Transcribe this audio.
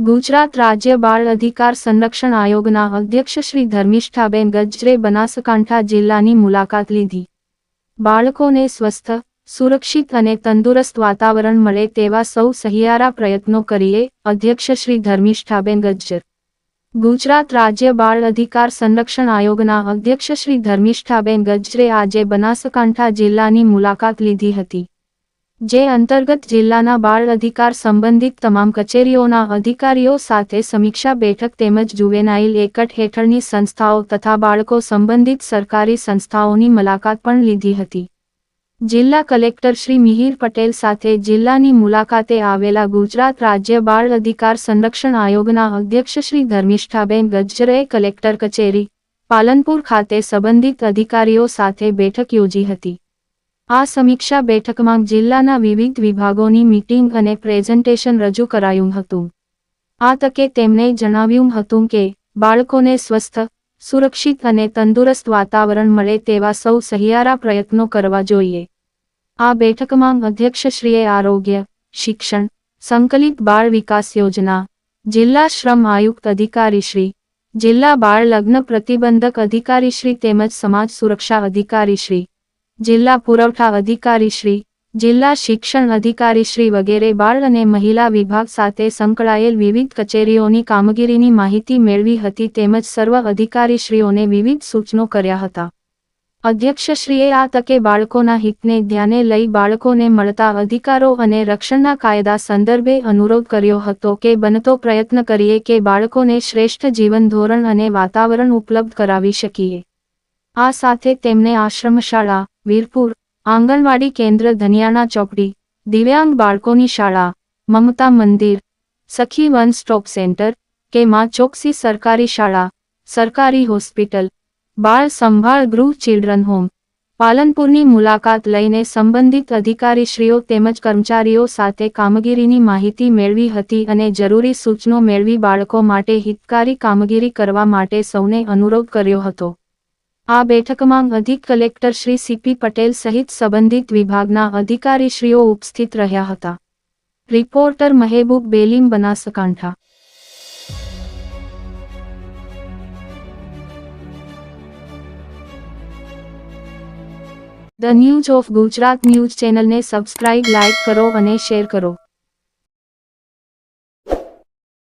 ગુજરાત રાજ્ય બાળ અધિકાર સંરક્ષણ આયોગના અધ્યક્ષ શ્રી ધર્મિષ્ઠાબેન ગજરે બનાસકાંઠા જિલ્લાની મુલાકાત લીધી. બાળકોને સ્વસ્થ, સુરક્ષિત અને તંદુરસ્ત વાતાવરણ મળે તેવા સૌ સહિયારા પ્રયત્નો કરીએ અધ્યક્ષ શ્રી ધર્મિષ્ઠાબેન ગજ્જર. ગુજરાત રાજ્ય બાળ અધિકાર સંરક્ષણ આયોગના અધ્યક્ષ શ્રી ધર્મિષ્ઠાબેન ગજરે આજે બનાસકાંઠા જિલ્લાની મુલાકાત લીધી હતી. જે અંતર્ગત જિલ્લાના બાળ અધિકાર સંબંધિત તમામ કચેરીઓના અધિકારીઓ સાથે સમીક્ષા બેઠક તેમજ જુવેનાઇલ એકટ હેઠળની સંસ્થાઓ તથા બાળકો સંબંધિત સરકારી સંસ્થાઓની મુલાકાત પણ લીધી હતી. જિલ્લા કલેક્ટર શ્રી મિહિર પટેલ સાથે જિલ્લાની મુલાકાતે આવેલા ગુજરાત રાજ્ય બાળ અધિકાર સંરક્ષણ આયોગના અધ્યક્ષ શ્રી ધર્મિષ્ઠાબેન ગજ્જરે કલેક્ટર કચેરી, પાલનપુર ખાતે સંબંધિત અધિકારીઓ સાથે બેઠક યોજી હતી. આ સમીક્ષા બેઠકમાં જિલ્લાના વિવિધ વિભાગોની મીટિંગ અને પ્રેઝન્ટેશન રજૂ કરાયું હતું. આ તકે તેમણે જણાવ્યું હતું કે, બાળકોને સ્વસ્થ, સુરક્ષિત અને તંદુરસ્ત વાતાવરણ મળે તેવા સૌ સહિયારા પ્રયત્નો કરવા જોઈએ. આ બેઠકમાં અધ્યક્ષશ્રીએ આરોગ્ય, શિક્ષણ, સંકલિત બાળ વિકાસ યોજના, જિલ્લા શ્રમ આયુક્ત અધિકારીશ્રી, જિલ્લા બાળ લગ્ન પ્રતિબંધક અધિકારીશ્રી તેમજ સમાજ સુરક્ષા અધિકારીશ્રી જિલ્લા પુરવઠા અધિકારીશ્રી જિલ્લા શિક્ષણ અધિકારીશ્રી વગેરે બાળ અને મહિલા વિભાગ સાથે સંકળાયેલ વિવિધ કચેરીઓની કામગીરીની માહિતી મેળવી હતી તેમજ સર્વ અધિકારીશ્રીઓને વિવિધ સૂચનો કર્યા હતા. અધ્યક્ષશ્રીએ આ તકે બાળકોના હિતને ધ્યાને લઈ બાળકોને મળતા અધિકારો અને રક્ષણના કાયદા સંદર્ભે અનુરોધ કર્યો હતો કે બનતો પ્રયત્ન કરીએ કે બાળકોને શ્રેષ્ઠ જીવન ધોરણ અને વાતાવરણ ઉપલબ્ધ કરાવી શકીએ. આ સાથે તેમને આશ્રમશાળા, વીરપુર, આંગણવાડી કેન્દ્ર, ધનિયાના ચોકડી, દિવ્યાંગ બાળકોની શાળા, મમતા મંદિર, સખી વન સ્ટોપ સેન્ટર કે માં ચોકસી સરકારી શાળા, સરકારી હોસ્પિટલ, બાળ સંભાળ ગૃહ, ચિલ્ડ્રન હોમ. પાલનપુરની મુલાકાત લઈને સંબંધિત અધિકારીશ્રીઓ તેમજ કર્મચારીઓ સાથે કામગીરીની માહિતી મેળવી હતી અને જરૂરી સૂચનો મેળવી બાળકો માટે હિતકારી કામગીરી કરવા માટે સૌને અનુરોધ કર્યો હતો. આ બેઠકમાં અધિક કલેક્ટર શ્રી સીપી પટેલ સહિત સંબંધિત વિભાગના અધિકારીશ્રીઓ ઉપસ્થિત રહ્યા હતા. Reporter Mehboob Belim Banaskantha. The news of Gujarat news ચેનલને સબસ્ક્રાઇબ, લાઇક કરો અને શેર કરો.